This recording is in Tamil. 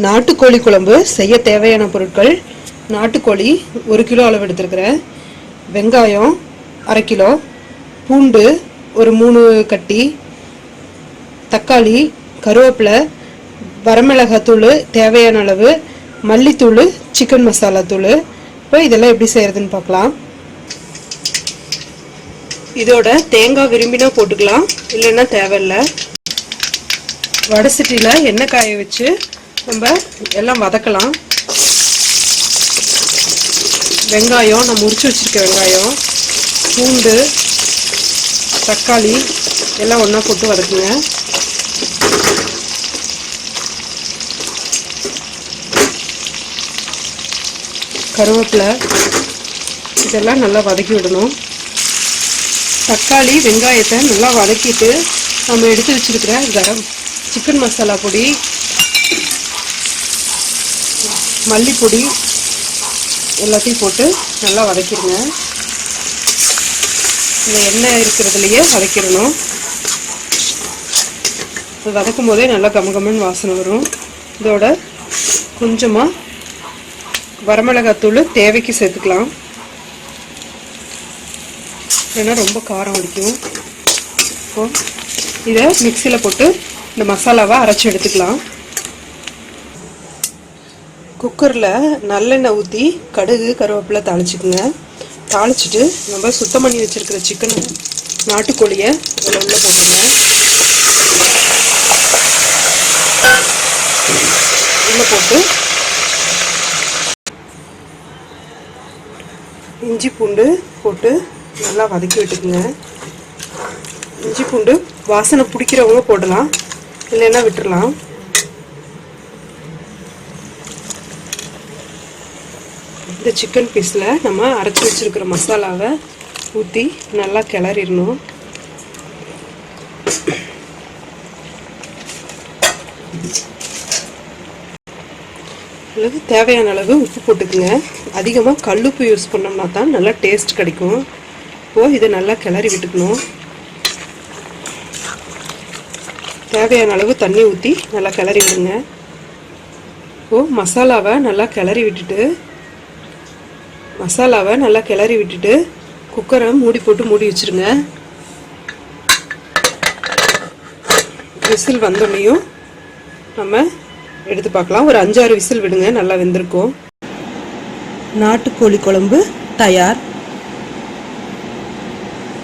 நாட்டுக்கோழி குழம்பு செய்ய தேவையான பொருட்கள். நாட்டுக்கோழி ஒரு கிலோ அளவு எடுத்துருக்கிறேன் வெங்காயம் அரை கிலோ. பூண்டு ஒரு மூணு கட்டி. தக்காளி கருவேப்பிலை வரமிளகாத்தூள் தேவையான அளவு. மல்லித்தூள் சிக்கன் மசாலா தூள். இப்போ இதெல்லாம் எப்படி செய்கிறதுன்னு பார்க்கலாம். இதோட தேங்காய் விரும்பினா போட்டுக்கலாம். இல்லைன்னா தேவையில்லை. வடை சட்டியில் எண்ணெய் காய வச்சு நம்ம எல்லாம் வதக்கலாம். வெங்காயம் நான் முறிச்சு வச்சிருக்க வெங்காயம் பூண்டு தக்காளி எல்லாம் ஒன்றா போட்டு வதக்குங்க. கருவேப்பிலை இதெல்லாம் நல்லா வதக்கி விடணும். தக்காளி வெங்காயத்தை நல்லா வதக்கிட்டு நம்ம எடுத்து வச்சுருக்கிற கரம் சிக்கன் மசாலா பொடி மல்லிப்பொடி எல்லாத்தையும் போட்டு நல்லா வதக்கிடுங்க. இந்த எண்ணெய் இருக்கிறதுலையே வதக்கிடணும். இது வதக்கும் போதே நல்லா கமகமன்னு வாசனை வரும். இதோட கொஞ்சமாக வரமிளகாத்தூள் தேவைக்கு சேர்த்துக்கலாம். ஏன்னா ரொம்ப காரம் அடிக்கும். இப்போ இதை மிக்சியில் போட்டு இந்த மசாலாவை அரைச்சி எடுத்துக்கலாம். குக்கரில் நல்லெண்ணெய் ஊற்றி கடுகு கருவேப்பிலை தாளிச்சிக்குங்க. தாளிச்சிட்டு நம்ம சுத்தம் பண்ணி வச்சுருக்கிற சிக்கன் நாட்டுக்கோழியை இதில் உள்ள போட்டுருங்க. உள்ளே போட்டு இஞ்சி பூண்டு போட்டு நல்லா வதக்கி விட்டுக்குங்க. இஞ்சி பூண்டு வாசனை பிடிக்கிறவங்க போடலாம் இல்லைன்னா விட்டுறலாம். இந்த சிக்கன் பீஸில் நம்ம அரைச்சி வச்சிருக்கிற மசாலாவை ஊற்றி நல்லா கிளறிடணும். அல்லது தேவையான அளவு உப்பு போட்டுக்குங்க. அதிகமாக கல்லுப்பு யூஸ் பண்ணோம்னா தான் நல்லா டேஸ்ட் கிடைக்கும். இப்போது இதை நல்லா கிளறி விட்டுக்கணும். தேவையான அளவு தண்ணி ஊற்றி நல்லா கிளறி விடுங்க. இப்போது மசாலாவை நல்லா கிளறி விட்டுட்டு மசாலாவை நல்லா கிளறி விட்டுட்டு குக்கரை மூடி போட்டு மூடி வச்சிருங்க. விசில் வந்தோடனையும் நம்ம எடுத்து பார்க்கலாம். ஒரு அஞ்சாறு விசில் விடுங்க நல்லா வெந்திருக்கும். நாட்டுக்கோழி குழம்பு தயார்.